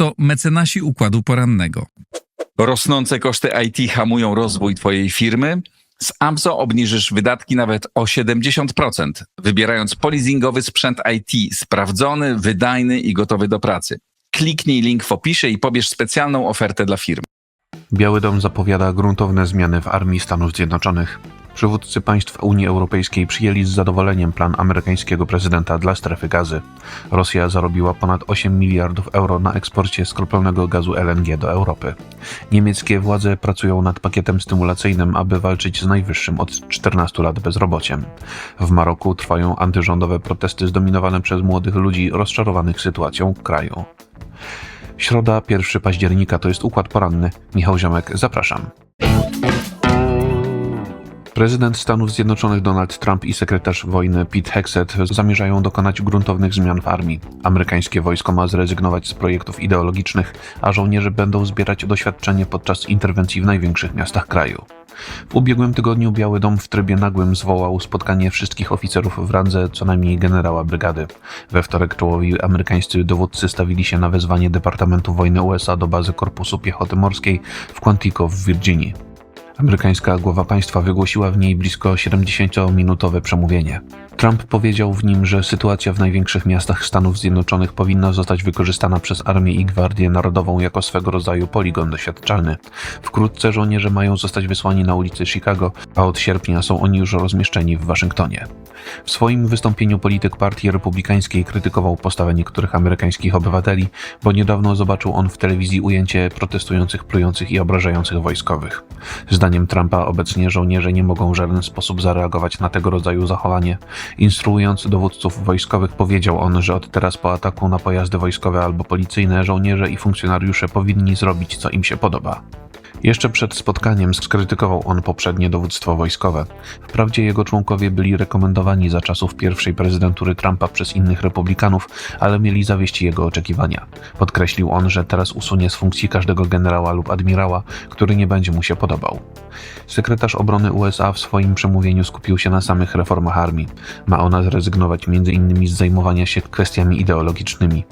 A oto mecenasi układu porannego. Rosnące koszty IT hamują rozwój Twojej firmy? Z AMSO obniżysz wydatki nawet o 70%, wybierając polizingowy sprzęt IT sprawdzony, wydajny i gotowy do pracy. Kliknij link w opisie i pobierz specjalną ofertę dla firmy. Biały Dom zapowiada gruntowne zmiany w armii Stanów Zjednoczonych. Przywódcy państw Unii Europejskiej przyjęli z zadowoleniem plan amerykańskiego prezydenta dla strefy gazy. Rosja zarobiła ponad 8 miliardów euro na eksporcie skroplonego gazu LNG do Europy. Niemieckie władze pracują nad pakietem stymulacyjnym, aby walczyć z najwyższym od 14 lat bezrobociem. W Maroku trwają antyrządowe protesty zdominowane przez młodych ludzi rozczarowanych sytuacją kraju. Środa, 1 października to jest układ poranny. Michał Ziomek, zapraszam. Prezydent Stanów Zjednoczonych Donald Trump i sekretarz wojny Pete Hegseth zamierzają dokonać gruntownych zmian w armii. Amerykańskie wojsko ma zrezygnować z projektów ideologicznych, a żołnierze będą zbierać doświadczenie podczas interwencji w największych miastach kraju. W ubiegłym tygodniu Biały Dom w trybie nagłym zwołał spotkanie wszystkich oficerów w randze co najmniej generała brygady. We wtorek czołowi amerykańscy dowódcy stawili się na wezwanie Departamentu Wojny USA do bazy Korpusu Piechoty Morskiej w Quantico w Virginii. Amerykańska głowa państwa wygłosiła w niej blisko 70-minutowe przemówienie. Trump powiedział w nim, że sytuacja w największych miastach Stanów Zjednoczonych powinna zostać wykorzystana przez Armię i Gwardię Narodową jako swego rodzaju poligon doświadczalny. Wkrótce żołnierze mają zostać wysłani na ulicy Chicago, a od sierpnia są oni już rozmieszczeni w Waszyngtonie. W swoim wystąpieniu polityk Partii Republikańskiej krytykował postawę niektórych amerykańskich obywateli, bo niedawno zobaczył on w telewizji ujęcie protestujących, plujących i obrażających wojskowych. Zdaniem Trumpa obecnie żołnierze nie mogą w żaden sposób zareagować na tego rodzaju zachowanie. Instruując dowódców wojskowych, powiedział on, że od teraz po ataku na pojazdy wojskowe albo policyjne żołnierze i funkcjonariusze powinni zrobić, co im się podoba. Jeszcze przed spotkaniem skrytykował on poprzednie dowództwo wojskowe. Wprawdzie jego członkowie byli rekomendowani za czasów pierwszej prezydentury Trumpa przez innych republikanów, ale mieli zawieść jego oczekiwania. Podkreślił on, że teraz usunie z funkcji każdego generała lub admirała, który nie będzie mu się podobał. Sekretarz obrony USA w swoim przemówieniu skupił się na samych reformach armii. Ma ona zrezygnować m.in. z zajmowania się kwestiami ideologicznymi.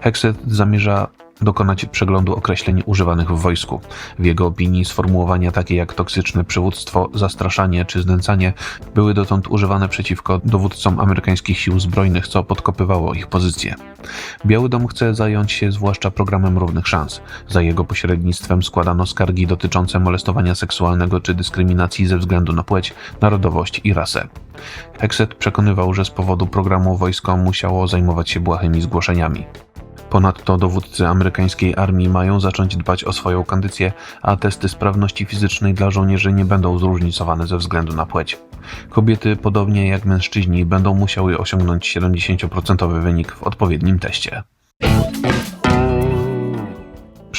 Hexet zamierza dokonać przeglądu określeń używanych w wojsku. W jego opinii sformułowania takie jak toksyczne przywództwo, zastraszanie czy znęcanie były dotąd używane przeciwko dowódcom amerykańskich sił zbrojnych, co podkopywało ich pozycję. Biały Dom chce zająć się zwłaszcza programem równych szans. Za jego pośrednictwem składano skargi dotyczące molestowania seksualnego czy dyskryminacji ze względu na płeć, narodowość i rasę. Hexet przekonywał, że z powodu programu wojsko musiało zajmować się błahymi zgłoszeniami. Ponadto dowódcy amerykańskiej armii mają zacząć dbać o swoją kondycję, a testy sprawności fizycznej dla żołnierzy nie będą zróżnicowane ze względu na płeć. Kobiety, podobnie jak mężczyźni, będą musiały osiągnąć 70% wynik w odpowiednim teście.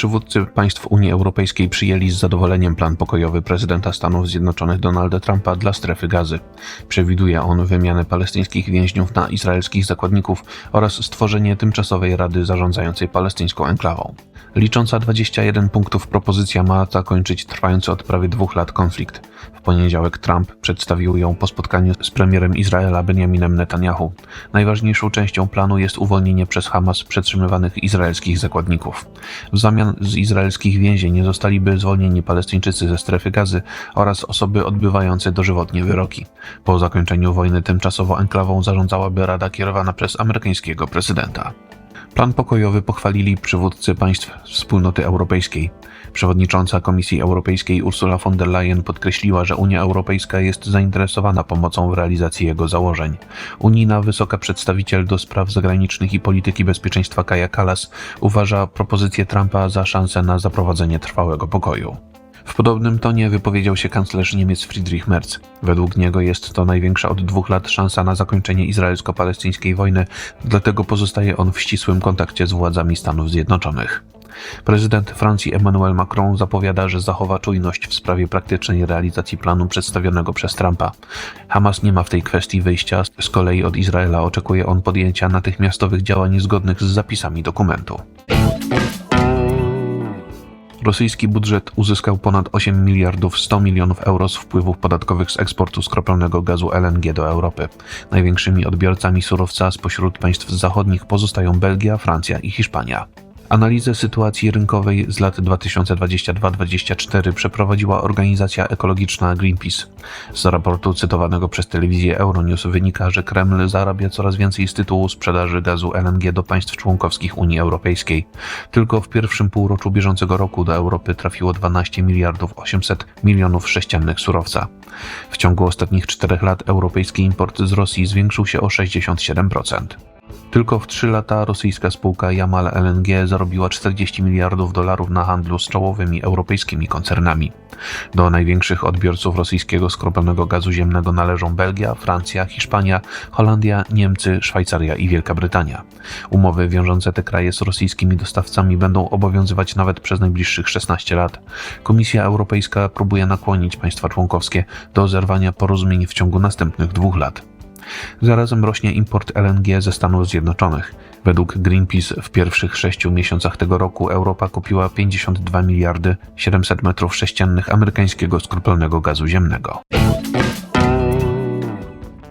Przywódcy państw Unii Europejskiej przyjęli z zadowoleniem plan pokojowy prezydenta Stanów Zjednoczonych Donalda Trumpa dla strefy gazy. Przewiduje on wymianę palestyńskich więźniów na izraelskich zakładników oraz stworzenie tymczasowej rady zarządzającej palestyńską enklawą. Licząca 21 punktów propozycja ma zakończyć trwający od prawie dwóch lat konflikt. W poniedziałek Trump przedstawił ją po spotkaniu z premierem Izraela Benjaminem Netanyahu. Najważniejszą częścią planu jest uwolnienie przez Hamas przetrzymywanych izraelskich zakładników. W zamian z izraelskich więzień zostaliby zwolnieni Palestyńczycy ze strefy gazy oraz osoby odbywające dożywotnie wyroki. Po zakończeniu wojny tymczasowo enklawą zarządzałaby Rada kierowana przez amerykańskiego prezydenta. Plan pokojowy pochwalili przywódcy państw Wspólnoty Europejskiej. Przewodnicząca Komisji Europejskiej Ursula von der Leyen podkreśliła, że Unia Europejska jest zainteresowana pomocą w realizacji jego założeń. Unijna wysoka przedstawiciel do spraw zagranicznych i polityki bezpieczeństwa Kaja Kallas uważa propozycję Trumpa za szansę na zaprowadzenie trwałego pokoju. W podobnym tonie wypowiedział się kanclerz Niemiec Friedrich Merz. Według niego jest to największa od dwóch lat szansa na zakończenie izraelsko-palestyńskiej wojny, dlatego pozostaje on w ścisłym kontakcie z władzami Stanów Zjednoczonych. Prezydent Francji Emmanuel Macron zapowiada, że zachowa czujność w sprawie praktycznej realizacji planu przedstawionego przez Trumpa. Hamas nie ma w tej kwestii wyjścia, z kolei od Izraela oczekuje on podjęcia natychmiastowych działań zgodnych z zapisami dokumentu. Rosyjski budżet uzyskał ponad 8 miliardów 100 milionów euro z wpływów podatkowych z eksportu skroplonego gazu LNG do Europy. Największymi odbiorcami surowca spośród państw zachodnich pozostają Belgia, Francja i Hiszpania. Analizę sytuacji rynkowej z lat 2022-2024 przeprowadziła organizacja ekologiczna Greenpeace. Z raportu cytowanego przez telewizję Euronews wynika, że Kreml zarabia coraz więcej z tytułu sprzedaży gazu LNG do państw członkowskich Unii Europejskiej. Tylko w pierwszym półroczu bieżącego roku do Europy trafiło 12 miliardów 800 milionów sześciennych surowca. W ciągu ostatnich czterech lat europejski import z Rosji zwiększył się o 67%. Tylko w 3 lata rosyjska spółka Yamal LNG zarobiła 40 miliardów dolarów na handlu z czołowymi europejskimi koncernami. Do największych odbiorców rosyjskiego skroplonego gazu ziemnego należą Belgia, Francja, Hiszpania, Holandia, Niemcy, Szwajcaria i Wielka Brytania. Umowy wiążące te kraje z rosyjskimi dostawcami będą obowiązywać nawet przez najbliższych 16 lat. Komisja Europejska próbuje nakłonić państwa członkowskie do zerwania porozumień w ciągu następnych dwóch lat. Zarazem rośnie import LNG ze Stanów Zjednoczonych. Według Greenpeace w pierwszych sześciu miesiącach tego roku Europa kupiła 52 miliardy 700 metrów sześciennych amerykańskiego skroplonego gazu ziemnego.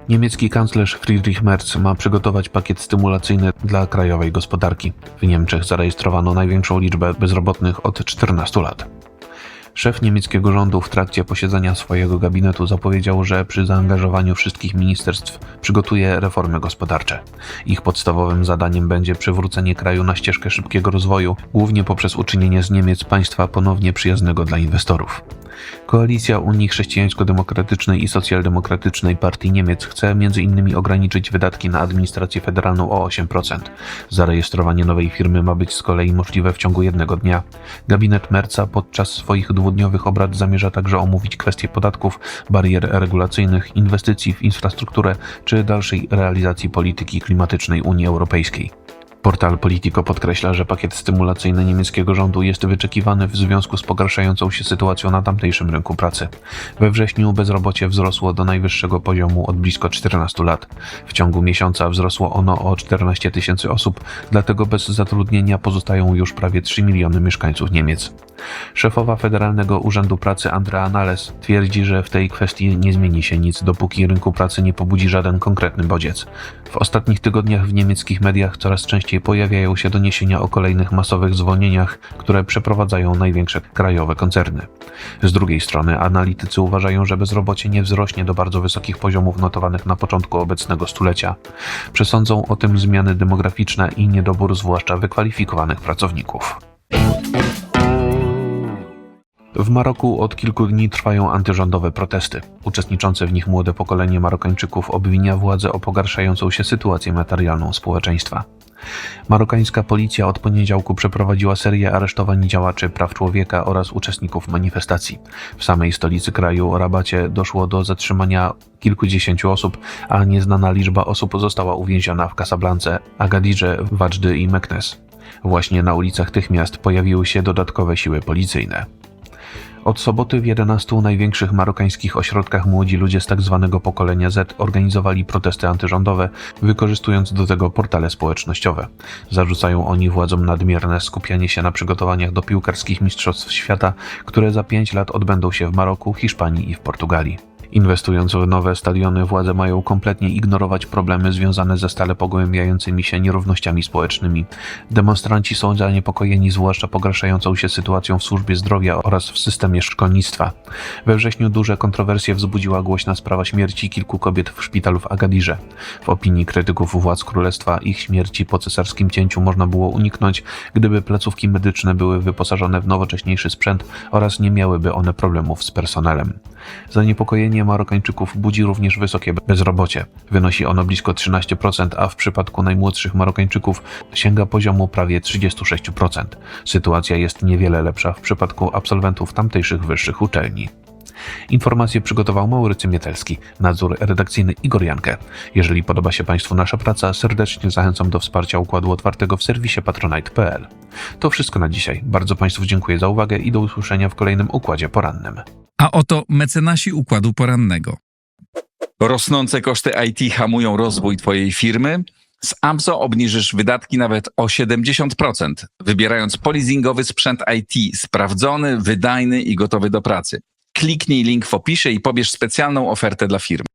Niemiecki kanclerz Friedrich Merz ma przygotować pakiet stymulacyjny dla krajowej gospodarki. W Niemczech zarejestrowano największą liczbę bezrobotnych od 14 lat. Szef niemieckiego rządu w trakcie posiedzenia swojego gabinetu zapowiedział, że przy zaangażowaniu wszystkich ministerstw przygotuje reformy gospodarcze. Ich podstawowym zadaniem będzie przywrócenie kraju na ścieżkę szybkiego rozwoju, głównie poprzez uczynienie z Niemiec państwa ponownie przyjaznego dla inwestorów. Koalicja Unii Chrześcijańsko-Demokratycznej i Socjaldemokratycznej Partii Niemiec chce m.in. ograniczyć wydatki na administrację federalną o 8%. Zarejestrowanie nowej firmy ma być z kolei możliwe w ciągu jednego dnia. Gabinet Merca podczas swoich dwudniowych obrad zamierza także omówić kwestie podatków, barier regulacyjnych, inwestycji w infrastrukturę czy dalszej realizacji polityki klimatycznej Unii Europejskiej. Portal Politico podkreśla, że pakiet stymulacyjny niemieckiego rządu jest wyczekiwany w związku z pogarszającą się sytuacją na tamtejszym rynku pracy. We wrześniu bezrobocie wzrosło do najwyższego poziomu od blisko 14 lat. W ciągu miesiąca wzrosło ono o 14 tysięcy osób, dlatego bez zatrudnienia pozostają już prawie 3 miliony mieszkańców Niemiec. Szefowa Federalnego Urzędu Pracy Andrea Nales twierdzi, że w tej kwestii nie zmieni się nic, dopóki rynku pracy nie pobudzi żaden konkretny bodziec. W ostatnich tygodniach w niemieckich mediach coraz częściej pojawiają się doniesienia o kolejnych masowych zwolnieniach, które przeprowadzają największe krajowe koncerny. Z drugiej strony analitycy uważają, że bezrobocie nie wzrośnie do bardzo wysokich poziomów notowanych na początku obecnego stulecia. Przesądzą o tym zmiany demograficzne i niedobór zwłaszcza wykwalifikowanych pracowników. W Maroku od kilku dni trwają antyrządowe protesty. Uczestniczące w nich młode pokolenie Marokańczyków obwinia władzę o pogarszającą się sytuację materialną społeczeństwa. Marokańska policja od poniedziałku przeprowadziła serię aresztowań działaczy praw człowieka oraz uczestników manifestacji. W samej stolicy kraju, Rabacie, doszło do zatrzymania kilkudziesięciu osób, a nieznana liczba osób została uwięziona w Casablance, Agadirze, Wadżdy i Meknes. Właśnie na ulicach tych miast pojawiły się dodatkowe siły policyjne. Od soboty w 11 największych marokańskich ośrodkach młodzi ludzie z tzw. pokolenia Z organizowali protesty antyrządowe, wykorzystując do tego portale społecznościowe. Zarzucają oni władzom nadmierne skupianie się na przygotowaniach do piłkarskich mistrzostw świata, które za 5 lat odbędą się w Maroku, Hiszpanii i w Portugalii. Inwestując w nowe stadiony, władze mają kompletnie ignorować problemy związane ze stale pogłębiającymi się nierównościami społecznymi. Demonstranci są zaniepokojeni zwłaszcza pogarszającą się sytuacją w służbie zdrowia oraz w systemie szkolnictwa. We wrześniu duże kontrowersje wzbudziła głośna sprawa śmierci kilku kobiet w szpitalu w Agadirze. W opinii krytyków władz królestwa ich śmierci po cesarskim cięciu można było uniknąć, gdyby placówki medyczne były wyposażone w nowocześniejszy sprzęt oraz nie miałyby one problemów z personelem. Zaniepokojenie Marokańczyków budzi również wysokie bezrobocie. Wynosi ono blisko 13%, a w przypadku najmłodszych Marokańczyków sięga poziomu prawie 36%. Sytuacja jest niewiele lepsza w przypadku absolwentów tamtejszych wyższych uczelni. Informacje przygotował Maurycy Mietelski, nadzór redakcyjny Igor Jankę. Jeżeli podoba się Państwu nasza praca, serdecznie zachęcam do wsparcia układu otwartego w serwisie patronite.pl. To wszystko na dzisiaj. Bardzo Państwu dziękuję za uwagę i do usłyszenia w kolejnym układzie porannym. A oto mecenasi układu porannego. Rosnące koszty IT hamują rozwój Twojej firmy? Z Amso obniżysz wydatki nawet o 70%, wybierając polizingowy sprzęt IT sprawdzony, wydajny i gotowy do pracy. Kliknij link w opisie i pobierz specjalną ofertę dla firmy.